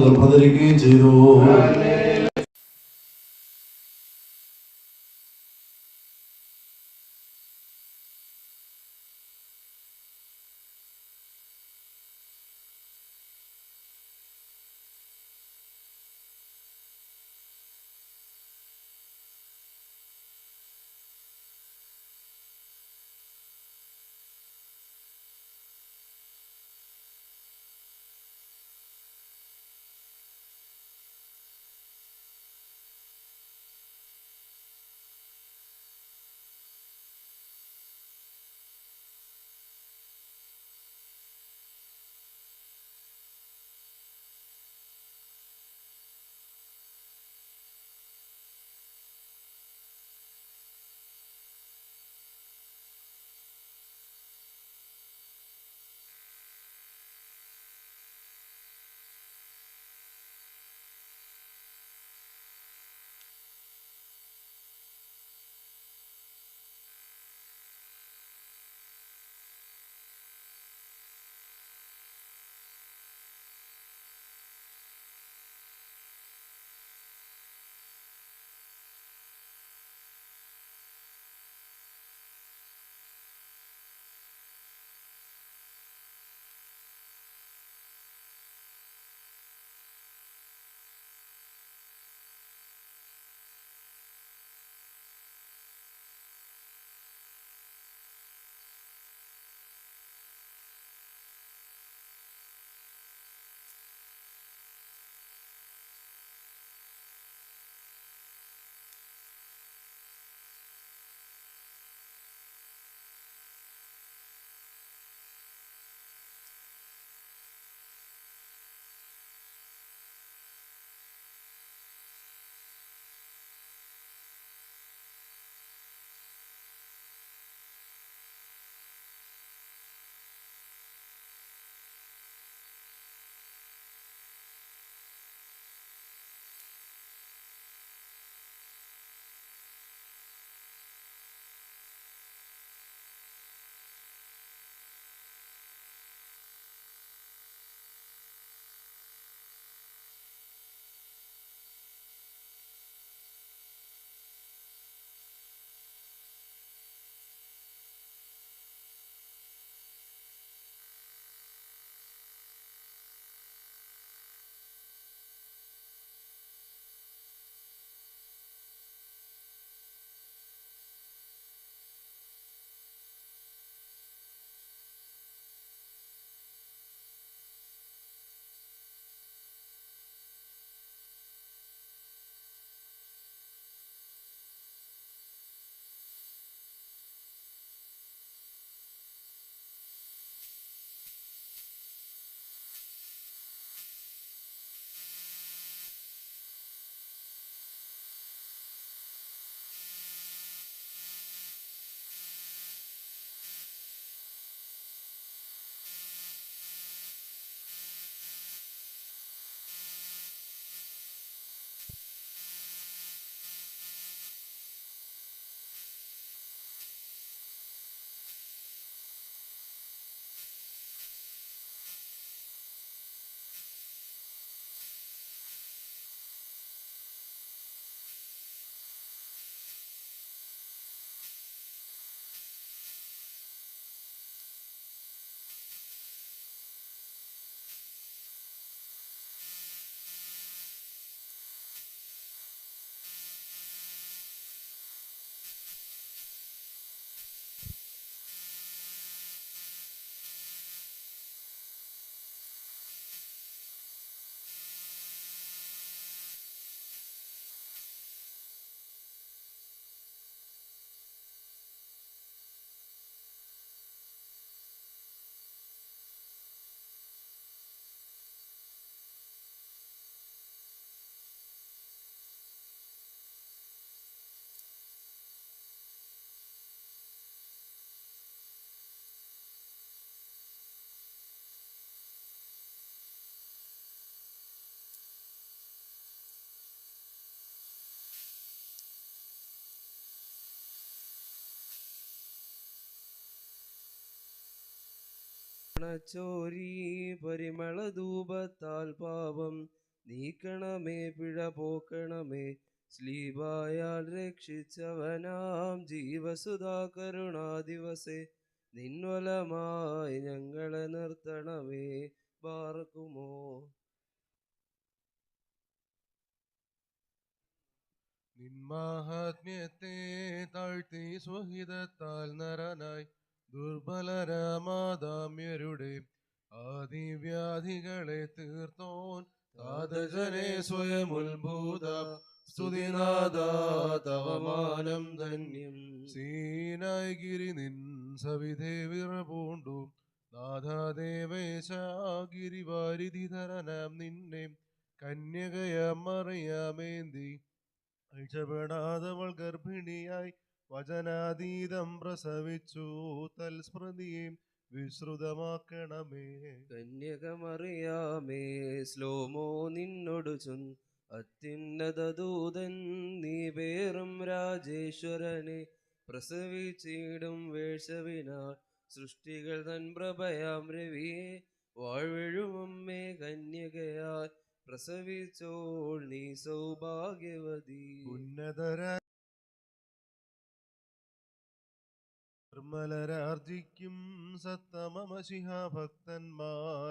전파드리기 지요 പരിമള ധൂപത്താൽ പാപം നീക്കണമേ പിഴ പോക്കണമേ. സ്ലീബായാൽ രക്ഷിച്ചവനാം ജീവസുധാ കരുണാ ദിവസേ നിൻവലമായി ഞങ്ങളെ നിർത്തണമേ പാർക്കുമോ നിൻമാഹാത്മ്യത്തെ താഴ്ത്തി സ്വഹിതത്താൽ നരനായി. ദുർബലരാമാദാമ്യരുടെ ആദിവ്യാധികളെ തീർത്തോൻ താതജനെ സ്വയം ഉത്ഭൂത. സ്തുതിനാഥ തവമാനം ധന്യം. സീനായിഗിരി നിൻ സവിധേ വിറപൂണ്ടു നാഥാദേവേശ ഗിരിവാരിധിധരനാം നിന്നെ. കന്യകയമറിയാമേന്തി അഴിച്ചപ്പെടാതവൾ ഗർഭിണിയായി വചനാതീതം പ്രസവിച്ചു തൽസ്മൃതിയും വിശ്രുതമാക്കണമേ. കന്യകമറിയാമേ ശ്ലോമോ നിന്നോടു ചൊൻ അത്യുന്നത ദൂതൻ നീ പേറും രാജേശ്വരനെ പ്രസവിച്ചിടും വേഷവിനാൽ സൃഷ്ടികൾ തൻ പ്രഭയാം രവിയെ വാഴ്വഴുമമ്മേ കന്യകയാൽ പ്രസവിച്ചോൾ നീ സൗഭാഗ്യവതി. ഉന്നതര നിർമ്മലരാർജിക്കും സത്തമമശിഹ ഭക്തന്മാർ